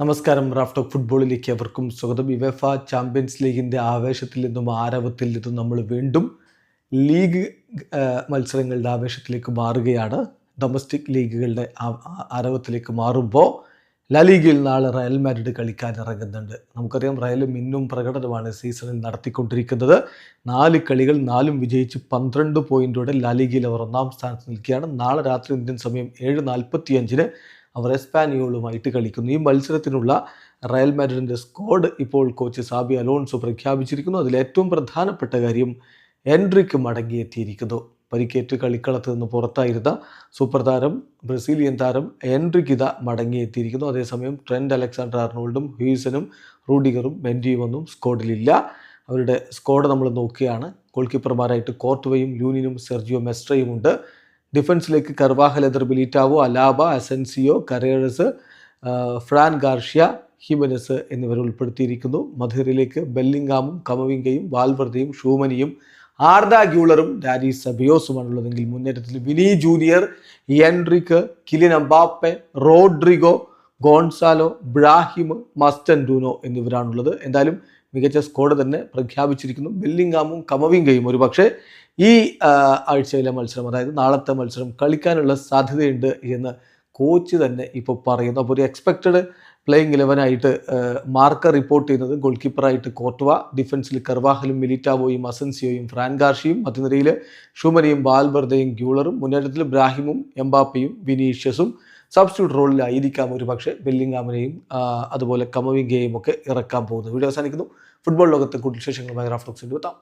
നമസ്കാരം. റാഫ്റ്റോക്ക് ഫുട്ബോളിലേക്ക് അവർക്കും സ്വാഗതം. യുവേഫ ചാമ്പ്യൻസ് ലീഗിന്റെ ആവേശത്തിൽ നിന്നും ആരവത്തിൽ നിന്നും നമ്മൾ വീണ്ടും ലീഗ് മത്സരങ്ങളുടെ ആവേശത്തിലേക്ക് മാറുകയാണ്. ഡൊമസ്റ്റിക് ലീഗുകളുടെ ആരവത്തിലേക്ക് മാറുമ്പോൾ ലലീഗയിൽ നാളെ റയൽ മാഡ്രിഡ് കളിക്കാൻ ഇറങ്ങുന്നുണ്ട്. നമുക്കറിയാം റയൽ മിന്നും പ്രകടനമാണ് സീസണിൽ നടത്തിക്കൊണ്ടിരിക്കുന്നത്. നാല് കളികൾ നാലും വിജയിച്ച് പന്ത്രണ്ട് പോയിന്റോടെ ലാലിഗയിൽ അവർ ഒന്നാം സ്ഥാനത്ത് നിൽക്കുകയാണ്. നാളെ രാത്രി ഇന്ത്യൻ സമയം ഏഴ് നാൽപ്പത്തി അഞ്ചിന് അവർ എസ്പാനിയോളുമായിട്ട് കളിക്കുന്നു. ഈ മത്സരത്തിനുള്ള റയൽ മാഡ്രിഡിന്റെ സ്ക്വാഡ് ഇപ്പോൾ കോച്ച് സാബി അലോൺസോ പ്രഖ്യാപിച്ചിരിക്കുന്നു. അതിൽ ഏറ്റവും പ്രധാനപ്പെട്ട കാര്യം എൻട്രിക്ക് മടങ്ങിയെത്തിയിരിക്കുന്നു. പരിക്കേറ്റ് കളിക്കളത്ത് നിന്ന് പുറത്തായിരുന്ന സൂപ്പർ താരം ബ്രസീലിയൻ താരം എൻട്രിക്ക് ഇത മടങ്ങിയെത്തിയിരിക്കുന്നു. അതേസമയം ട്രെൻഡ് അലക്സാണ്ടർ ആർണോൾഡും ഹ്യൂസനും റൂഡിഗറും മെൻഡിയുമൊന്നും സ്ക്വാഡിലില്ല അവരുടെ സ്ക്വാഡ് നമ്മൾ നോക്കുകയാണ് ഗോൾ കീപ്പർമാരായിട്ട് കോർട്ട്വയും ലൂനിനും സെർജിയോ മെസ്ട്രയും ഉണ്ട്. ഡിഫൻസിലേക്ക് കർവാഹൽ എതിർ Militao Alaba Asensio Carreras Fran Garcia Jimenez എന്നിവർ ഉൾപ്പെടുത്തിയിരിക്കുന്നു. മധുരയിലേക്ക് ബെല്ലിംഗാമും കമവിംഗയും വാൽവർദ്ധയും ഷൂമനിയും ആർദ ഗ്യൂളറും ഡാരി സബിയോസുമാണുള്ളതെങ്കിൽ മുന്നേറ്റത്തിൽ Vini Junior Endrick Kylian Rodrigo Gonzalo Brahim Mastantuono എന്നിവരാണുള്ളത്. എന്തായാലും മികച്ച സ്കോഡ് തന്നെ പ്രഖ്യാപിച്ചിരിക്കുന്നു. ബെല്ലിംഗാമും കമവിങ്കയും ഒരു പക്ഷേ ഈ ആഴ്ചയിലെ മത്സരം അതായത് നാളത്തെ മത്സരം കളിക്കാനുള്ള സാധ്യതയുണ്ട് എന്ന് കോച്ച് തന്നെ ഇപ്പോൾ പറയുന്നു. അപ്പോൾ ഒരു എക്സ്പെക്റ്റഡ് പ്ലേയിങ് ഇലവനായിട്ട് മാർക്ക റിപ്പോർട്ട് ചെയ്യുന്നത് ഗോൾ കീപ്പറായിട്ട് കോർട്ടുവ ഡിഫൻസിൽ കർവാഹലും മിലിറ്റാവോയും അസൻസിയോയും ഫ്രാൻ ഗാർഷിയും മധ്യനിരയിൽ ഷുമനിയും ബാൽബർദയും ഗ്യൂളറും മുന്നേറ്റത്തിൽ ബ്രാഹിമും എംബാപ്പയും വിനീഷ്യസും സബ്സ്റ്റിറ്റ്യൂട്ട് റോളിലായിരിക്കാം ഒരു പക്ഷേ ബെല്ലിംഗാമിനെയും അതുപോലെ കമവിംഗയെയും ഒക്കെ ഇറക്കാൻ പോകുന്നത്. വീഡിയോ അവസാനിക്കുന്നു. ഫുട്ബോൾ ലോകത്തെ കൂടുതൽ വിശേഷങ്ങളുമായി റാഫ്റ്റോക്സിന്റെ എത്താം.